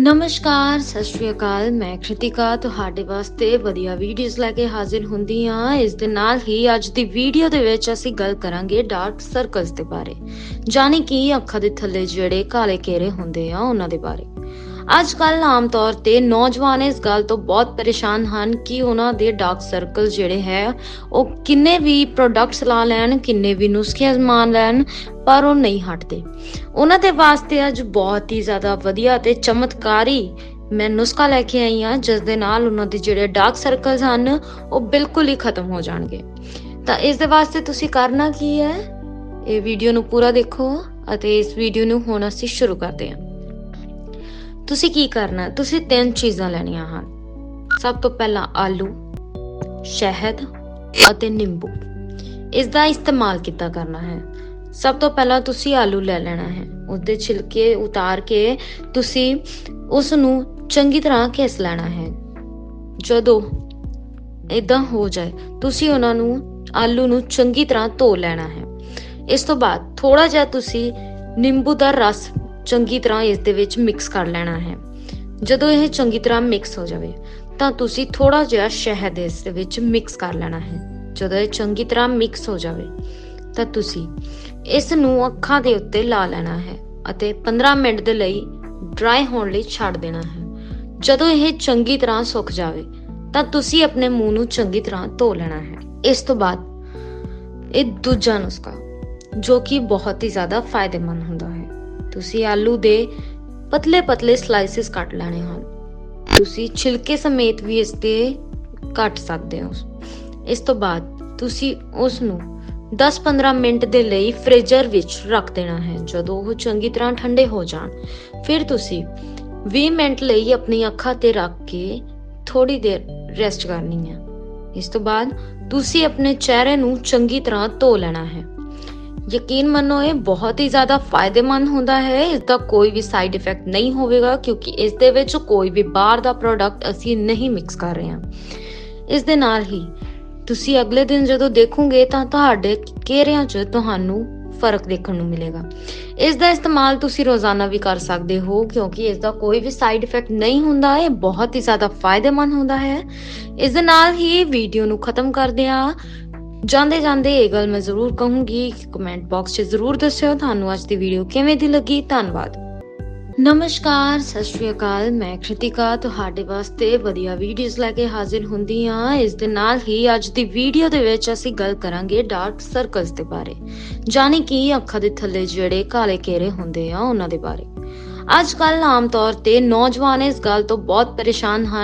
ਨਮਸਕਾਰ, ਸਤਿ ਸ਼੍ਰੀ ਅਕਾਲ। ਮੈਂ ਕ੍ਰਿਤਿਕਾ, ਤੁਹਾਡੇ ਵਾਸਤੇ ਵਧੀਆ ਵੀਡੀਓਜ਼ ਲੈ ਕੇ ਹਾਜ਼ਰ ਹੁੰਦੀ ਹਾਂ। ਇਸ ਦੇ ਨਾਲ ਹੀ ਅੱਜ ਦੀ ਵੀਡੀਓ ਦੇ ਵਿੱਚ ਅਸੀਂ ਗੱਲ ਕਰਾਂਗੇ ਡਾਰਕ ਸਰਕਲਸ ਦੇ ਬਾਰੇ। ਜਾਨੀ ਕਿ ਅੱਖਾਂ ਦੇ ਥੱਲੇ ਜਿਹੜੇ ਕਾਲੇ ਘੇਰੇ ਹੁੰਦੇ ਆ, ਉਹਨਾਂ ਦੇ ਬਾਰੇ। ਅੱਜ ਕੱਲ ਆਮ ਤੌਰ ਤੇ ਨੌਜਵਾਨ ਇਸ ਗੱਲ ਤੋਂ ਬਹੁਤ ਪਰੇਸ਼ਾਨ ਹਨ ਕਿ ਉਹਨਾਂ ਦੇ ਡਾਰਕ ਸਰਕਲ ਜਿਹੜੇ ਹੈ, ਉਹ ਕਿੰਨੇ ਵੀ ਪ੍ਰੋਡਕਟਸ ਲਾ ਲੈਣ, ਕਿੰਨੇ ਵੀ ਨੁਸਖੇ ਅਜ਼ਮਾਨ ਲੈਣ, ਪਰ ਉਹ ਨਹੀਂ ਹਟਦੇ। ਉਹਨਾਂ ਦੇ ਵਾਸਤੇ ਅੱਜ ਬਹੁਤ ਹੀ ਜ਼ਿਆਦਾ ਵਧੀਆ ਤੇ ਚਮਤਕਾਰੀ ਮੈਂ ਨੁਸਖਾ ਲੈ ਕੇ ਆਈ ਹਾਂ, ਜਿਸ ਦੇ ਨਾਲ ਉਹਨਾਂ ਦੇ ਜਿਹੜੇ ਡਾਰਕ ਸਰਕਲਸ ਹਨ, ਉਹ ਬਿਲਕੁਲ ਹੀ ਖਤਮ ਹੋ ਜਾਣਗੇ। ਤਾਂ ਇਸ ਦੇ ਵਾਸਤੇ ਤੁਸੀਂ ਕਰਨਾ ਕੀ ਹੈ? ਇਹ ਵੀਡੀਓ ਨੂੰ ਪੂਰਾ ਦੇਖੋ ਅਤੇ ਇਸ ਵੀਡੀਓ ਨੂੰ ਹੁਣ ਅਸੀਂ ਸ਼ੁਰੂ ਕਰਦੇ ਹਾਂ। ਤੁਸੀਂ ਕੀ ਕਰਨਾ? ਤੁਸੀਂ ਤਿੰਨ ਚੀਜ਼ਾਂ ਲੈਣੀਆਂ ਹਨ। ਸਭ ਤੋਂ ਪਹਿਲਾਂ ਆਲੂ, ਸ਼ਹਿਦ ਅਤੇ ਨਿੰਬੂ। ਇਸ ਦਾ ਇਸਤੇਮਾਲ ਕਿੱਦਾਂ ਕਰਨਾ ਹੈ। ਸਭ ਤੋਂ ਪਹਿਲਾਂ ਤੁਸੀਂ ਆਲੂ ਲੈ ਲੈਣਾ ਹੈ। ਉਹਦੇ ਛਿਲਕੇ ਉਤਾਰ ਕੇ ਤੁਸੀਂ ਉਸ ਨੂੰ ਚੰਗੀ ਤਰ੍ਹਾਂ ਘਿਸ ਲੈਣਾ ਹੈ। ਜਦੋਂ ਇਦਾਂ ਹੋ ਜਾਏ, ਤੁਸੀਂ ਉਹਨਾਂ ਨੂੰ, ਆਲੂ ਨੂੰ ਚੰਗੀ ਤਰ੍ਹਾਂ ਧੋ ਲੈਣਾ ਹੈ। ਇਸ ਤੋਂ ਬਾਅਦ ਥੋੜਾ ਜਿਹਾ ਤੁਸੀਂ ਨਿੰਬੂ ਦਾ ਰਸ ਚੰਗੀ ਤਰ੍ਹਾਂ ਇਸ ਦੇ ਵਿੱਚ ਮਿਕਸ ਕਰ ਲੈਣਾ ਹੈ। ਜਦੋਂ ਇਹ ਚੰਗੀ ਤਰ੍ਹਾਂ ਮਿਕਸ ਹੋ ਜਾਵੇ, ਤਾਂ ਤੁਸੀਂ ਥੋੜਾ ਜਿਹਾ ਸ਼ਹਿਦ ਇਸ ਦੇ ਵਿੱਚ ਮਿਕਸ ਕਰ ਲੈਣਾ ਹੈ। ਜਦੋਂ ਇਹ ਚੰਗੀ ਤਰ੍ਹਾਂ ਮਿਕਸ ਹੋ ਜਾਵੇ, ਤਾਂ ਤੁਸੀਂ ਇਸ ਨੂੰ ਅੱਖਾਂ ਦੇ ਉੱਤੇ ਲਾ ਲੈਣਾ ਹੈ ਅਤੇ 15 ਮਿੰਟ ਦੇ ਲਈ ਡਰਾਈ ਹੋਣ ਲਈ ਛੱਡ ਦੇਣਾ ਹੈ। ਜਦੋਂ ਇਹ ਚੰਗੀ ਤਰ੍ਹਾਂ ਸੁੱਕ ਜਾਵੇ, ਤਾਂ ਤੁਸੀਂ ਆਪਣੇ ਮੂੰਹ ਨੂੰ ਚੰਗੀ ਤਰ੍ਹਾਂ ਧੋ ਲੈਣਾ ਹੈ। ਇਸ ਤੋਂ ਬਾਅਦ ਇਹ ਦੂਜਾ ਨੁਸਖਾ, ਜੋ ਕਿ ਬਹੁਤ ਹੀ ਜ਼ਿਆਦਾ ਫਾਇਦੇਮੰਦ ਹੁੰਦਾ ਹੈ ਤੁਸੀਂ ਆਲੂ ਦੇ ਪਤਲੇ ਪਤਲੇ ਸਲਾਈਸਿਸ ਕੱਟ ਲੈਣੇ ਹਨ। ਤੁਸੀਂ ਛਿਲਕੇ ਸਮੇਤ ਵੀ ਇਸ ਤੇ ਕੱਟ ਸਕਦੇ ਹੋ। ਇਸ ਤੋਂ ਬਾਅਦ ਤੁਸੀਂ ਉਸ ਨੂੰ 10-15 ਮਿੰਟ ਦੇ ਲਈ ਫ੍ਰੀਜ਼ਰ ਵਿੱਚ ਰੱਖ ਦੇਣਾ ਹੈ। ਜਦੋਂ ਉਹ ਚੰਗੀ ਤਰ੍ਹਾਂ ਠੰਡੇ ਹੋ ਜਾਣ, ਫਿਰ ਤੁਸੀਂ 20 ਮਿੰਟ ਲਈ ਆਪਣੀ ਅੱਖਾਂ ਤੇ ਰੱਖ ਕੇ ਥੋੜੀ ਦੇਰ ਰੈਸਟ ਕਰਨੀ ਹੈ। ਇਸ ਤੋਂ ਬਾਅਦ ਤੁਸੀਂ ਆਪਣੇ ਚਿਹਰੇ ਨੂੰ ਚੰਗੀ ਤਰ੍ਹਾਂ ਧੋ ਲੈਣਾ ਹੈ। ਯਕੀਨ ਮੰਨੋ, ਇਹ ਬਹੁਤ ਹੀ ਜ਼ਿਆਦਾ ਫਾਇਦੇਮੰਦ ਹੁੰਦਾ ਹੈ। ਇਸ ਦਾ ਕੋਈ ਵੀ ਸਾਈਡ ਇਫੈਕਟ ਨਹੀਂ ਹੋਵੇਗਾ, ਕਿਉਂਕਿ ਇਸ ਦੇ ਵਿੱਚ ਕੋਈ ਵੀ ਬਾਹਰ ਦਾ ਪ੍ਰੋਡਕਟ ਅਸੀਂ ਨਹੀਂ ਮਿਕਸ ਕਰ ਰਹੇ ਹਾਂ। ਇਸ ਦੇ ਨਾਲ ਹੀ ਤੁਸੀਂ ਅਗਲੇ ਦਿਨ ਜਦੋਂ ਦੇਖੋਗੇ ਤਾਂ ਤੁਹਾਡੇ ਚਿਹਰਿਆਂ 'ਚ ਤੁਹਾਨੂੰ ਫ਼ਰਕ ਦੇਖਣ ਨੂੰ ਮਿਲੇਗਾ। ਇਸ ਦਾ ਇਸਤੇਮਾਲ ਤੁਸੀਂ ਰੋਜ਼ਾਨਾ ਵੀ ਕਰ ਸਕਦੇ ਹੋ, ਕਿਉਂਕਿ ਇਸ ਦਾ ਕੋਈ ਵੀ ਸਾਈਡ ਇਫੈਕਟ ਨਹੀਂ ਹੁੰਦਾ, ਇਹ ਬਹੁਤ ਹੀ ਜ਼ਿਆਦਾ ਫਾਇਦੇਮੰਦ ਹੁੰਦਾ ਹੈ। ਇਸ ਦੇ ਨਾਲ ਹੀ ਵੀਡੀਓ ਨੂੰ ਖਤਮ ਕਰਦੇ ਹਾਂ। ਜਾਂਦੇ ਜਾਂਦੇ ਇਹ ਗੱਲ ਮੈਂ ਜ਼ਰੂਰ ਕਹੂੰਗੀ ਕਮੈਂਟ ਬਾਕਸ 'ਚ ਜ਼ਰੂਰ ਦੱਸਿਓ। ਤੁਹਾਨੂੰ ਅੱਜ ਦੀ ਵੀਡੀਓ ਕਿਵੇਂ ਦੀ ਲੱਗੀ? ਧੰਨਵਾਦ। ਨਮਸਕਾਰ, ਸਤਿ ਸ਼੍ਰੀ ਅਕਾਲ। ਮੈਂ ਕ੍ਰਿਤਿਕਾ। ਤੁਹਾਡੇ ਵਾਸਤੇ ਵਧੀਆ ਵੀਡੀਓਜ਼ ਲੈ ਕੇ ਹਾਜ਼ਰ ਹੁੰਦੀ ਹਾਂ। ਇਸ ਦੇ ਨਾਲ ਹੀ ਅੱਜ ਦੀ ਵੀਡੀਓ ਦੇ ਵਿੱਚ ਅਸੀਂ ਗੱਲ ਕਰਾਂਗੇ ਡਾਰਕ ਸਰਕਲਸ ਦੇ ਬਾਰੇ ਜਾਨੀ ਕਿ ਅੱਖਾਂ ਦੇ ਥੱਲੇ ਜਿਹੜੇ ਕਾਲੇ ਘੇਰੇ ਹੁੰਦੇ ਆ, ਉਹਨਾਂ ਦੇ ਬਾਰੇ। ਅੱਜ ਕੱਲ ਆਮ ਤੌਰ ਤੇ ਨੌਜਵਾਨ ਇਸ ਗੱਲ ਤੋਂ ਬਹੁਤ ਪਰੇਸ਼ਾਨ ਹਨ